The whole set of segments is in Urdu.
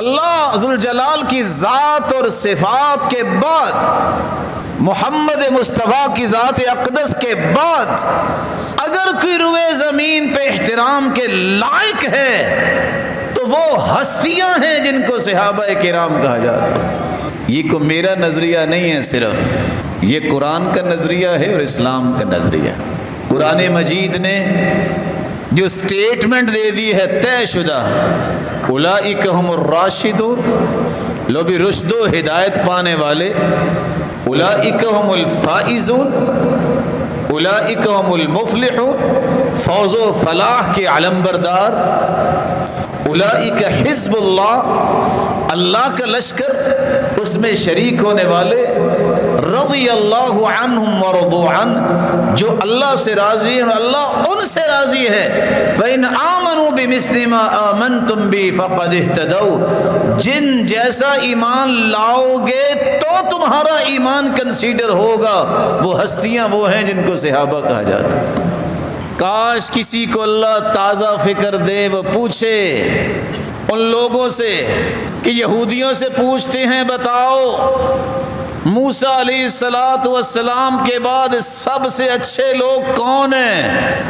اللہ ذوالجلال کی ذات اور صفات کے بعد، محمد مصطفیٰ کی ذات اقدس کے بعد، اگر کوئی روئے زمین پہ احترام کے لائق ہے، تو وہ ہستیاں ہیں جن کو صحابہ کرام کہا جاتا ہے۔ یہ کو میرا نظریہ نہیں ہے صرف، یہ قرآن کا نظریہ ہے اور اسلام کا نظریہ۔ قرآن مجید نے جو سٹیٹمنٹ دے دی ہے طے شدہ اولائکہم الراشدون، لو بھی رشد و ہدایت پانے والے اولائکہم الفائزون اولائکہم المفلحون، فوز و فلاح کے علم بردار، اولائک حزب اللہ اللہ کا لشکر، اس میں شریک ہونے والے رضی اللہ عنہم ورضو عن جو اللہ سے راضی ہیں اللہ ان سے راضی ہے۔ فَإِنْ آمَنُوا بِمِثْلِ مَا آمَنْتُمْ بِي فَقَدْ اهْتَدَوْا۔ جن جیسا ایمان لاؤ گے تو تمہارا ایمان کنسیڈر ہوگا۔ وہ ہستیاں وہ ہیں جن کو صحابہ کہا جاتا ہے۔ کاش کسی کو اللہ تازہ فکر دے وہ پوچھے۔ ان لوگوں سے کہ یہودیوں سے پوچھتے ہیں، بتاؤ۔ موسا علیہ السلاۃ والسلام کے بعد سب سے اچھے لوگ کون ہیں؟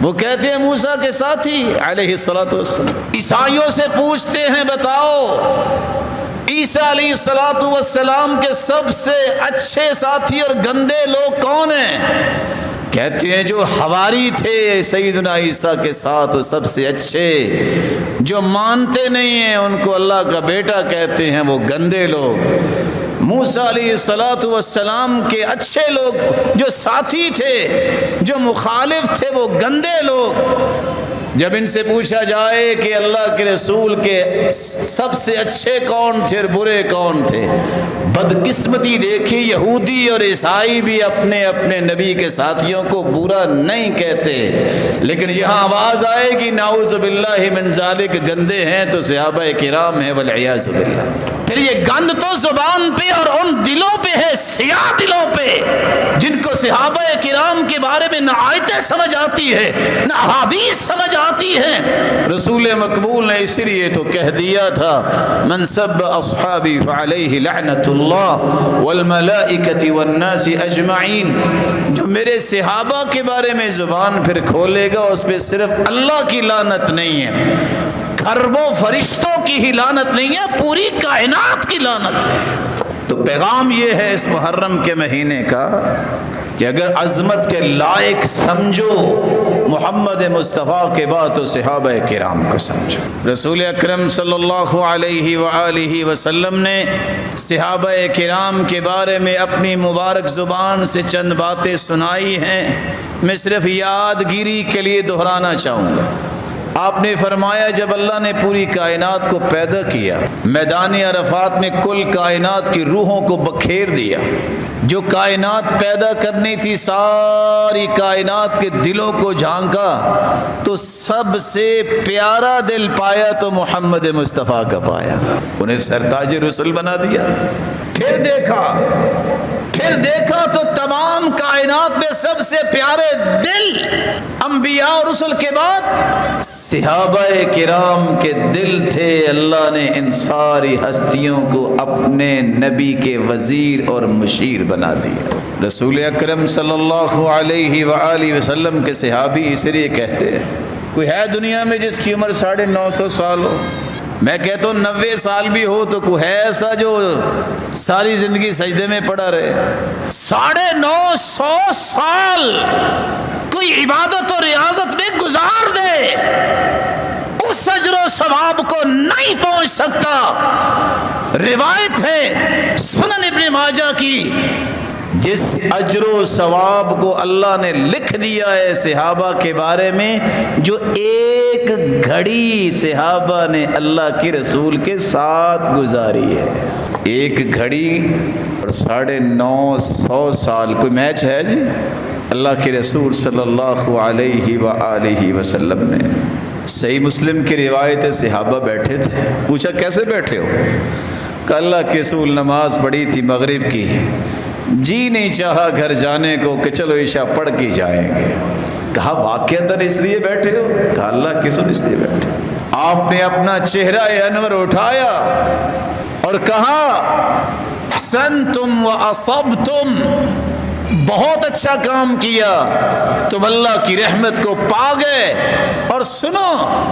وہ کہتے ہیں موسا کے ساتھی علیہ السلاۃ والسلام۔ عیسائیوں سے پوچھتے ہیں، بتاؤ، عیسیٰ علیہ السلاۃ والسلام کے سب سے اچھے ساتھی اور گندے لوگ کون ہیں؟ کہتے ہیں جو ہواری تھے سیدنا عیسیٰ کے ساتھ وہ سب سے اچھے، جو مانتے نہیں ہیں، ان کو اللہ کا بیٹا کہتے ہیں وہ گندے لوگ۔ موسیٰ علیہ السلاۃ والسلام کے اچھے لوگ، جو ساتھی تھے، جو مخالف تھے، وہ گندے لوگ۔ جب ان سے پوچھا جائے کہ اللہ کے رسول کے سب سے اچھے کون تھے اور برے کون تھے، بدقسمتی دیکھی، یہودی اور عیسائی بھی اپنے اپنے نبی کے ساتھیوں کو برا نہیں کہتے۔ لیکن یہاں آواز آئے گی ناؤز باللہ من ذالک، گندے ہیں تو صحابہ کرام ہیں، والعیاذ باللہ۔ پھر یہ گند تو زبان پہ اور ان دلوں پہ ہے، سیاہ دلوں پہ۔ جن کو صحابہ کرام کے بارے میں نہ آیتیں سمجھ آتی ہے نہ حادیث سمجھ آتی ہے رسول مقبول نے اسی لیے تو کہہ دیا تھا، من سب اصحابی فعلیہ لعنت اللہ والملائکت والناس اجمعین جو میرے صحابہ کے بارے میں زبان پھر کھولے گا، اس پہ صرف اللہ کی لعنت نہیں ہے۔ خربوں فرشتوں کی ہی لانت نہیں ہے، پوری کائنات کی لانت ہے۔ تو پیغام یہ ہے اس محرم کے مہینے کا کہ اگر عظمت کے لائق سمجھو، محمد مصطفیٰ کے بعد تو صحابہ کرام کو سمجھو۔ رسول اکرم صلی اللہ علیہ وآلہ وسلم نے صحابہ کرام کے بارے میں اپنی مبارک زبان سے چند باتیں سنائی ہیں۔ میں صرف یادگیری کے لیے دہرانا چاہوں گا۔ آپ نے فرمایا جب اللہ نے پوری کائنات کو پیدا کیا، میدان عرفات میں کل کائنات کی روحوں کو بکھیر دیا۔ جو کائنات پیدا کرنی تھی، ساری کائنات کے دلوں کو جھانکا۔ تو سب سے پیارا دل پایا تو محمد مصطفیٰ کا پایا۔ انہیں سرتاج رسول بنا دیا۔ پھر دیکھا۔ پھر دیکھا تو تمام کائنات میں سب سے پیارے دل انبیاء اور رسل کے بعد صحابہ کرام کے دل تھے۔ اللہ نے ان ساری ہستیوں کو اپنے نبی کے وزیر اور مشیر بنا دیا۔ رسول اکرم صلی اللہ علیہ وآلہ وسلم کے صحابی اس لیے کہتے ہیں، کوئی ہے دنیا میں جس کی عمر ساڑھے نو سو سال ہو؟ میں کہتا ہوں نوے سال بھی ہو تو کوئی ہے ایسا جو ساری زندگی سجدے میں پڑا رہے؟ ساڑھے نو سو سال کوئی عبادت و ریاضت میں گزار دے، اس اجر و ثواب کو نہیں پہنچ سکتا۔ روایت ہے سنن ابن ماجہ کی جس اجر و ثواب کو اللہ نے لکھ دیا ہے صحابہ کے بارے میں، جو ایک گھڑی صحابہ نے اللہ کے رسول کے ساتھ گزاری ہے۔ ایک گھڑی اور ساڑھے نو سو سال، کوئی میچ ہے جی؟ اللہ کے رسول صلی اللہ علیہ وآلہ وسلم نے۔ صحیح مسلم کی روایت صحابہ بیٹھے تھے۔ پوچھا کیسے بیٹھے ہو؟ کہ اللہ کے رسول نماز پڑھی تھی مغرب کی۔ جی نہیں چاہا گھر جانے کو کہ چلو عشاء پڑھ کے جائیں گے۔ کہا واقعتاً اس لیے بیٹھے ہو؟ کہا، اللہ کے سن اس لیے بیٹھے۔ آپ نے اپنا چہرہ انور اٹھایا اور کہا سن تم و اصب تم بہت اچھا کام کیا۔ تم اللہ کی رحمت کو پا گئے اور سنو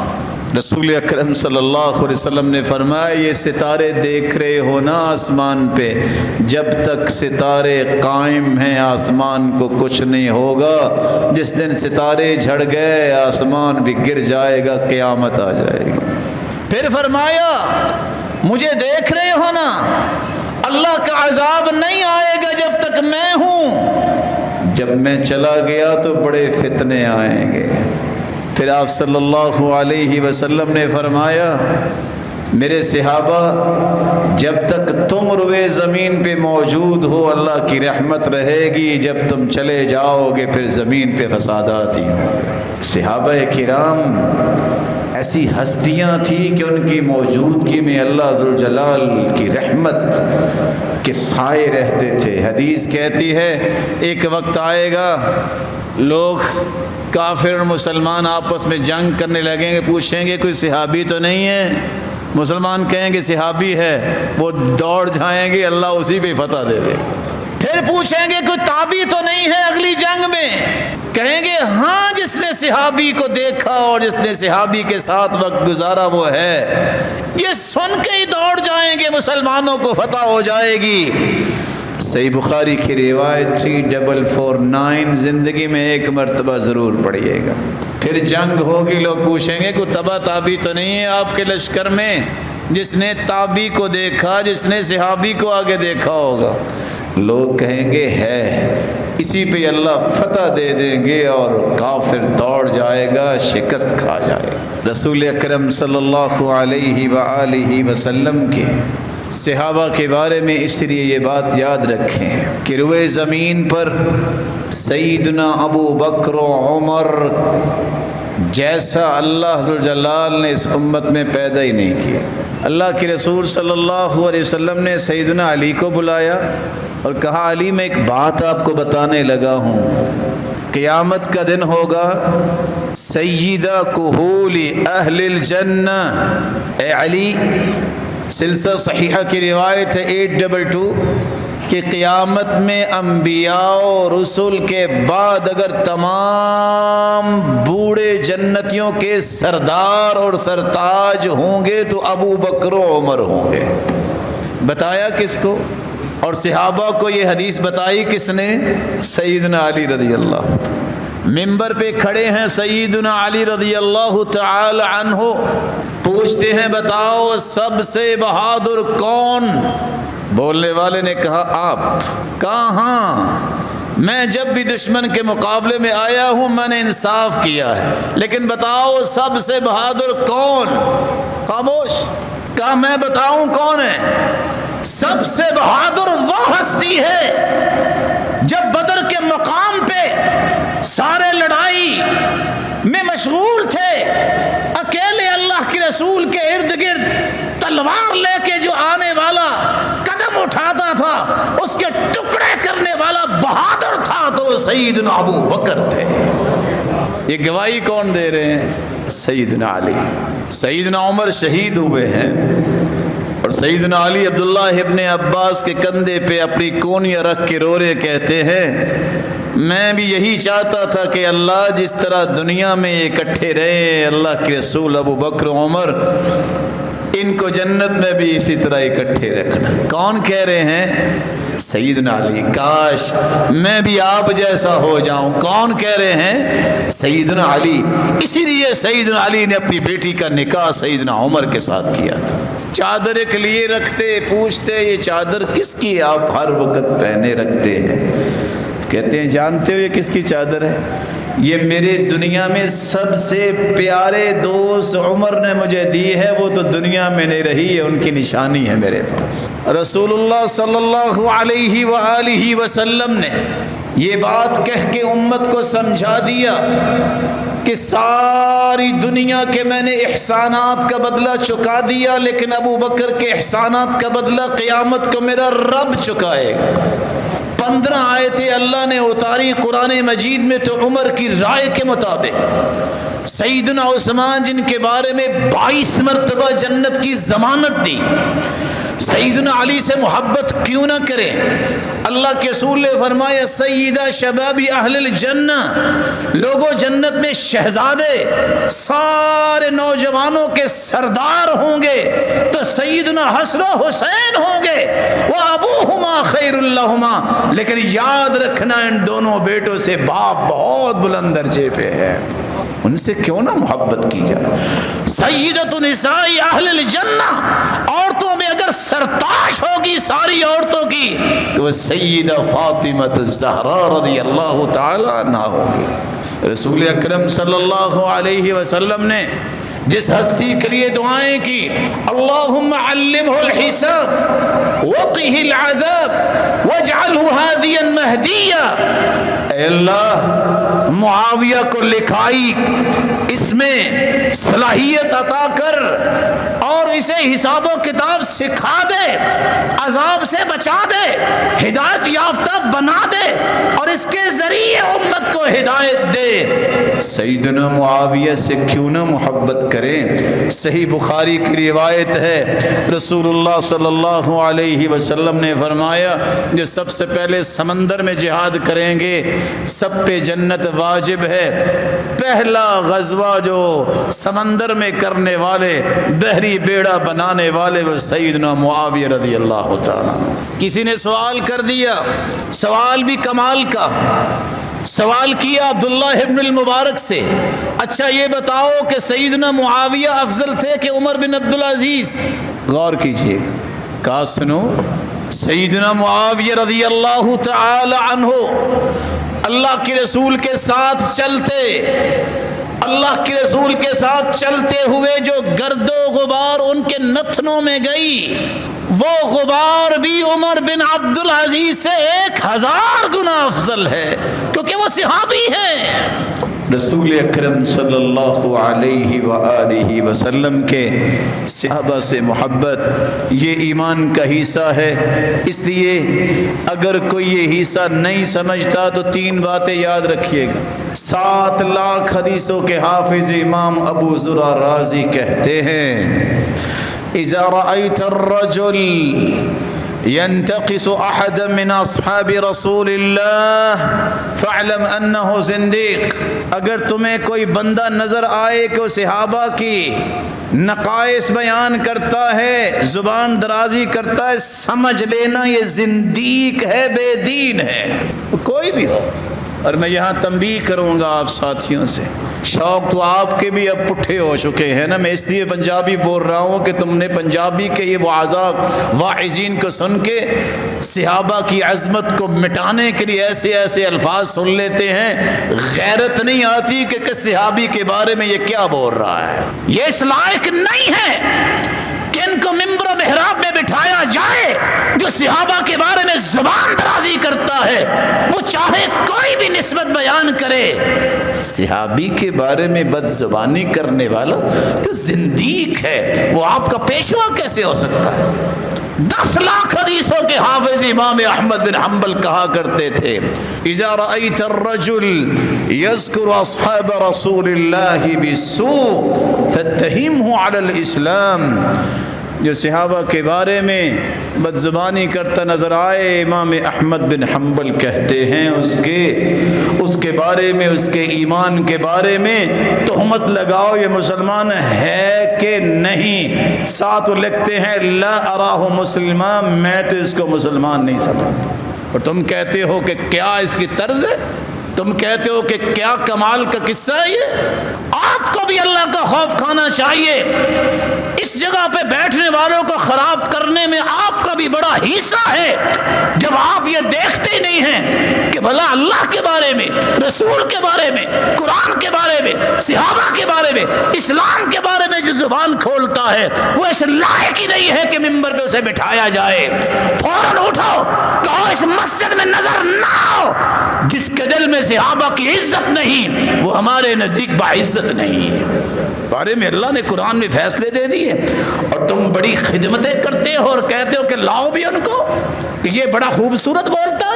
رسول اکرم صلی اللہ علیہ وسلم نے فرمایا، یہ ستارے دیکھ رہے ہو نا آسمان پہ، جب تک ستارے قائم ہیں، آسمان کو کچھ نہیں ہوگا۔ جس دن ستارے جھڑ گئے، آسمان بھی گر جائے گا، قیامت آ جائے گی۔ پھر فرمایا، مجھے دیکھ رہے ہو نا، اللہ کا عذاب نہیں آئے گا جب تک میں ہوں۔ جب میں چلا گیا تو بڑے فتنے آئیں گے۔ پھر آپ صلی اللہ علیہ وسلم نے فرمایا، میرے صحابہ، جب تک تم روئے زمین پہ موجود ہو، اللہ کی رحمت رہے گی، جب تم چلے جاؤ گے، پھر زمین پہ فسادات ہی صحابہ کرام، ایسی ہستیاں تھیں کہ ان کی موجودگی میں اللہ ذوالجلال کی رحمت کے سائے رہتے تھے۔ حدیث کہتی ہے، ایک وقت آئے گا لوگ کافر اور مسلمان آپس میں جنگ کرنے لگیں گے، پوچھیں گے، کوئی صحابی تو نہیں ہے؟ مسلمان کہیں گے، صحابی ہے، وہ دوڑ جائیں گے، اللہ اسی پہ فتح دے دے پھر پوچھیں گے، کوئی تابی تو نہیں ہے اگلی جنگ میں؟ کہیں گے ہاں جس نے صحابی کو دیکھا اور جس نے صحابی کے ساتھ وقت گزارا، وہ ہے۔ یہ سن کے ہی دوڑ جائیں گے، مسلمانوں کو فتح ہو جائے گی۔ صحیح بخاری کی روایت تھری ڈبل فور نائن زندگی میں ایک مرتبہ ضرور پڑھیے گا۔ پھر جنگ ہوگی، لوگ پوچھیں گے، کوئی تبا تابی تو نہیں ہے آپ کے لشکر میں؟ جس نے تابی کو دیکھا، جس نے صحابی کو آگے دیکھا ہوگا۔ لوگ کہیں گے، ہے، اسی پہ اللہ فتح دے دیں گے اور کافر دوڑ جائے گا، شکست کھا جائے گا۔ رسول اکرم صلی اللہ علیہ وآلہ وسلم کے صحابہ کے بارے میں اس لیے یہ بات یاد رکھیں کہ روئے زمین پر سیدنا ابو بکر و عمر جیسا اللہ جلال نے اس امت میں پیدا ہی نہیں کیا۔ اللہ کے رسول صلی اللہ علیہ وسلم نے سیدنا علی کو بلایا اور کہا، علی، میں ایک بات آپ کو بتانے لگا ہوں۔ قیامت کا دن ہوگا۔ سیدہ کہول اہل الجنہ۔ اے علی سلسلہ صحیحہ کی روایت ہے ایٹ ڈبل ٹو کہ قیامت میں انبیاء و رسول کے بعد اگر تمام بوڑھے جنتیوں کے سردار اور سرتاج ہوں گے تو ابو بکر و عمر ہوں گے۔ بتایا کس کو؟ اور صحابہ کو یہ حدیث بتائی کس نے؟ سیدنا علی رضی اللہ ممبر پہ کھڑے ہیں سیدنا علی رضی اللہ تعالی عنہ، پوچھتے ہیں، بتاؤ سب سے بہادر کون؟ بولنے والے نے کہا، آپ۔ کہاں؟ میں جب بھی دشمن کے مقابلے میں آیا ہوں، میں نے انصاف کیا ہے۔ لیکن بتاؤ سب سے بہادر کون؟ خاموش۔ کہا، میں بتاؤں کون ہے؟ سب سے بہادر وہ ہستی ہے جب بدر کے مقام پہ سارے لڑائی میں مشغول تھے۔ اکیلے اللہ کے رسول کے ارد گرد تلوار لے کے جو آنے والا قدم اٹھاتا تھا، اس کے ٹکڑے کرنے والا بہادر تھا تو وہ سیدنا ابو بکر تھے۔ یہ گواہی کون دے رہے ہیں؟ سیدنا علی۔ سیدنا عمر شہید ہوئے ہیں۔ اور سیدنا علی عبداللہ ابن عباس کے کندھے پہ اپنی کونیاں رکھ کے رو رہے، کہتے ہیں میں بھی یہی چاہتا تھا کہ اللہ جس طرح دنیا میں اکٹھے رہے، اللہ کے رسول ابو بکر، عمر، ان کو جنت میں بھی اسی طرح اکٹھے رکھنا۔ کون کہہ رہے ہیں؟ سیدنا علی۔ کاش میں بھی آپ جیسا ہو جاؤں۔ کون کہہ رہے ہیں؟ سیدنا علی۔ اسی لیے سیدنا علی نے اپنی بیٹی کا نکاح سیدنا عمر کے ساتھ کیا تھا۔ چادر ایک لیے رکھتے، پوچھتے، یہ چادر کس کی آپ ہر وقت پہنے رکھتے ہیں۔ کہتے ہیں، جانتے ہو یہ کس کی چادر ہے؟ یہ میرے دنیا میں سب سے پیارے دوست عمر نے مجھے دی ہے، وہ تو دنیا میں نہیں رہی ہے ان کی نشانی ہے میرے پاس۔ رسول اللہ صلی اللہ علیہ وآلہ وسلم نے یہ بات کہہ کے امت کو سمجھا دیا کہ ساری دنیا کے میں نے احسانات کا بدلہ چکا دیا، لیکن ابو بکر کے احسانات کا بدلہ قیامت کو میرا رب چکائے گا۔ پندرہ آئے تھے اللہ نے اتاری قرآن مجید میں تو عمر کی رائے کے مطابق۔ سیدنا عثمان جن کے بارے میں بائیس مرتبہ جنت کی ضمانت دی۔ سیدنا علی سے محبت کیوں نہ کریں اللہ کے رسول نے فرمایا، سیدہ شبابی اہل الجنہ لوگوں جنت میں شہزادے، سارے نوجوانوں کے سردار ہوں گے، تو سیدنا حسن و حسین ہوں گے، وہ ابو ہما خیر اللہ لیکن یاد رکھنا، ان دونوں بیٹوں سے باپ بہت بلند درجے پہ ہے ان سے کیوں نہ محبت کی جائے؟ سیدت نسائی اہل الجنہ سرتاش ہوگی ساری عورتوں کی تو وہ سیدہ فاطمہ الزہرا رضی اللہ تعالی عنہ ہوگی رسول اکرم صلی اللہ علیہ وسلم نے جس ہستی کے لیے دعائیں کی، اللہم علمہ الحساب، وقہ العذاب، واجعلہ ہادیا مہدیا اے اللہ، معاویہ کو لکھائی، اس میں صلاحیت عطا کر۔ اسے حساب و کتاب سکھا دے، عذاب سے بچا دے، ہدایت یافتہ بنا دے اور اس کے ذریعے امت کو ہدایت دے۔ سیدنا معاویہ سے کیوں نہ محبت کریں؟ صحیح بخاری کی روایت ہے، رسول اللہ صلی اللہ علیہ وسلم نے فرمایا، جو سب سے پہلے سمندر میں جہاد کریں گے، سب پہ جنت واجب ہے۔ پہلا غزوہ جو سمندر میں کرنے والے بحری بیڑا بنانے والے وہ سیدنا معاویہ رضی اللہ تعالیٰ کسی نے سوال کر دیا، سوال بھی کمال کا۔ سوال کیا عبداللہ ابن المبارک سے اچھا یہ بتاؤ کہ سیدنا معاویہ افضل تھے کہ عمر بن عبدالعزیز؟ غور کیجیے کہا، سنو، سیدنا معاویہ رضی اللہ تعالی عنہ اللہ کے رسول کے ساتھ چلتے۔ اللہ کے رسول کے ساتھ چلتے ہوئے جو گرد و غبار ان کے نتنوں میں گئی، وہ غبار بھی عمر بن عبد العزیز سے ایک ہزار گنا افضل ہے، کیونکہ وہ صحابی ہیں۔ رسول اکرم صلی اللہ علیہ وآلہ وسلم کے صحابہ سے محبت، یہ ایمان کا حصہ ہے۔ اس لیے اگر کوئی یہ حصہ نہیں سمجھتا تو تین باتیں یاد رکھیے گا۔ سات لاکھ حدیثوں کے حافظ امام ابو ذرا رازی کہتے ہیں، اذا رأيت الرجل ينتقص احد من اصحاب رسول اللہ فاعلم انه زنديق اگر تمہیں کوئی بندہ نظر آئے کہ وہ صحابہ کی نقائص بیان کرتا ہے، زبان درازی کرتا ہے، سمجھ لینا یہ زندیق ہے، بے دین ہے۔ کوئی بھی ہو۔ اور میں یہاں تنبیہ کروں گا آپ ساتھیوں سے۔ شوق تو آپ کے بھی اب پٹھے ہو چکے ہیں نا۔ میں اس لیے پنجابی بول رہا ہوں کہ تم نے پنجابی کے یہ واضح واعظین کو سن کے صحابہ کی عظمت کو مٹانے کے لیے ایسے ایسے الفاظ سن لیتے ہیں۔ غیرت نہیں آتی کہ کس صحابی کے بارے میں یہ کیا بول رہا ہے۔ یہ اس لائق نہیں ہے کہ ان کو ممبر و محراب میں بٹھایا جائے۔ جو صحابہ کے بارے میں زبان درازی کرتا ہے، وہ چاہے نسبت بیان کرے۔ صحابی کے بارے میں بد زبانی کرنے والا تو زندیق ہے۔ وہ آپ کا پیشوا کیسے ہو سکتا ہے؟ دس لاکھ حدیثوں کے حافظ امام احمد بن حنبل کہا کرتے تھے، اذا رأيت الرجل يذكر اصحاب رسول الله بالسوء فاتهمه على الاسلام. جو صحابہ کے بارے میں بد زبانی کرتا نظر آئے، امام احمد بن حنبل کہتے ہیں اس کے اس کے بارے میں، اس کے ایمان کے بارے میں تہمت لگاؤ، یہ مسلمان ہے کہ نہیں؟ ساتھ لکھتے ہیں، لا اراہ مسلمان میں تو اس کو مسلمان نہیں سمجھتا۔ اور تم کہتے ہو کہ کیا اس کی طرز ہے؟ تم کہتے ہو کہ کیا کمال کا قصہ ہے یہ؟ آپ کو بھی اللہ کا خوف کھانا چاہیے۔ اس جگہ پہ بیٹھنے والوں کو خراب کرنے میں آپ کا بھی بڑا حصہ ہے۔ جب آپ یہ دیکھتے ہی نہیں ہیں کہ بھلا اللہ کے بارے میں، رسول کے بارے میں، قرآن بارے میں، صحابہ کے بارے میں، اسلام کے بارے میں جو زبان کھولتا ہے، وہ اس لائق ہی نہیں ہے کہ ممبر پہ اسے بٹھایا جائے۔ فوراً اٹھو کہو اس مسجد میں نظر نہ آؤ۔ جس کے دل میں صحابہ کی عزت نہیں، وہ ہمارے نزدیک باعزت نہیں ہے۔ بارے میں اللہ نے قرآن میں فیصلے دے دیے۔ اور تم بڑی خدمتیں کرتے ہو اور کہتے ہو کہ لاؤ بھی ان کو، کہ یہ بڑا خوبصورت بولتا ہے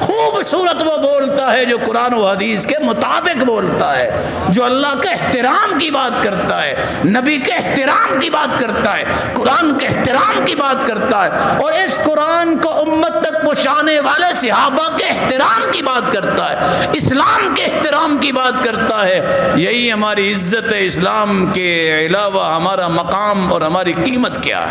خوبصورت وہ بولتا ہے جو قرآن و حدیث کے مطابق بولتا ہے، جو اللہ کے احترام کی بات کرتا ہے، نبی کے احترام کی بات کرتا ہے، قرآن کے احترام کی بات کرتا ہے، اور اس قرآن کو امت تک پہنچانے والے صحابہ کے احترام کی بات کرتا ہے، اسلام کے احترام کی بات کرتا ہے۔ یہی ہماری عزت ہے اسلام کے علاوہ ہمارا مقام اور ہماری قیمت کیا ہے۔